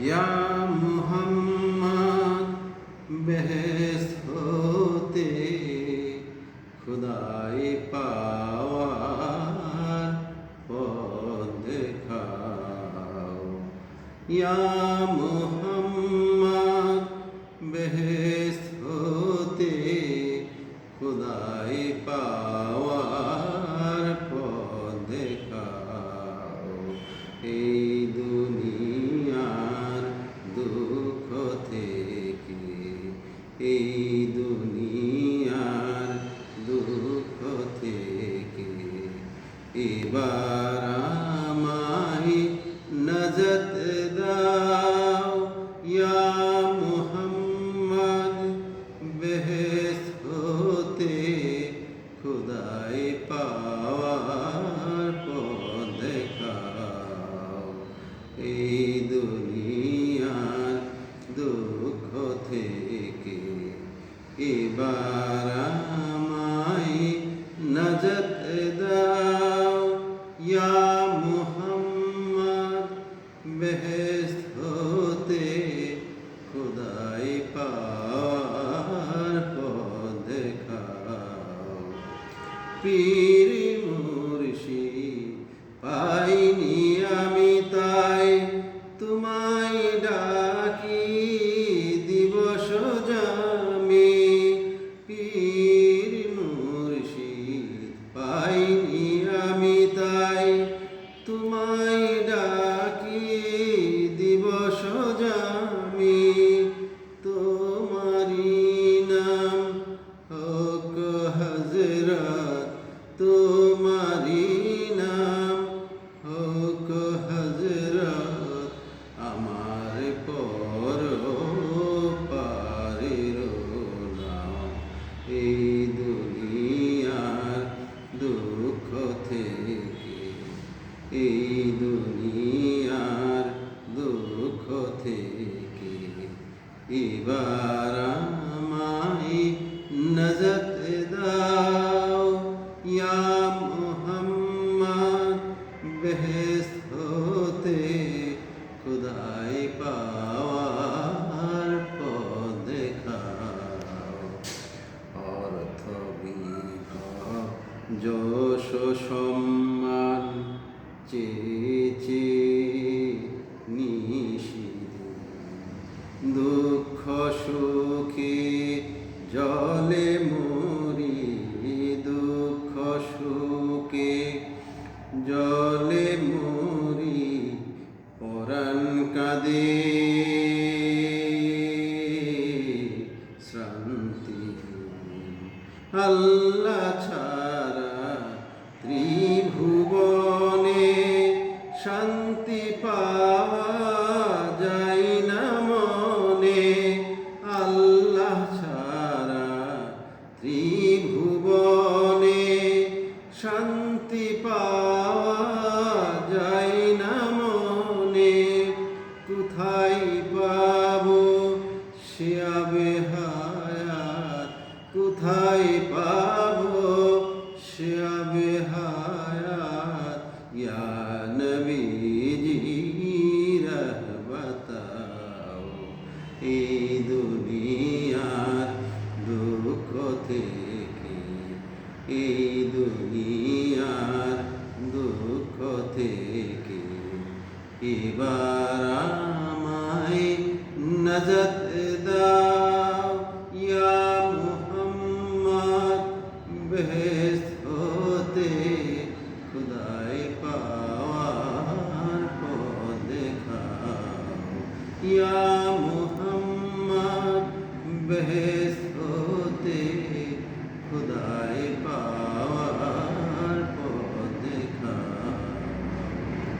ইয়া মুহাম্মদ বেহেস হতে খুদাই পাওয়ার পথ দেখাও ইয়া এই দুনিয়ার দুঃখ থেকে এবার আমায় নজত দাও। ইয়া মুহাম্মদ বেহেস হতে খুদাই পাওয়ার পথ দেখাও। এই পীর মুর্শিদ পাইনি আমি তাই। তোমায় ডাকি দিবস জামি। পীর মুর্শি পাইনি আমি তাই। তোমায় সম্মান চেচে নিষিদিন দুঃখ সুখে জলে মরি। দুঃখ সুখে জলে মরি। পরাণ কাঁদে। শ্রান্তি আল্লাহ ছাড়া ত্রিভুবনে শান্তি পাওয়া যায় না মনে। আল্লাহ ছাড়া ত্রিভুবনে শান্তি পাওয়া যায় না মনে। কোথায় এই দুনিয়ার দুঃখ থেকে, এই দুনিয়ার দুঃখ থেকে এবার আমায় নজত দাও, ইয়া মুহাম্মদ বেহেস হতে খুদাই পাওয়ার পথ দেখাও, ইয়া হতে খুদায় পাওয়া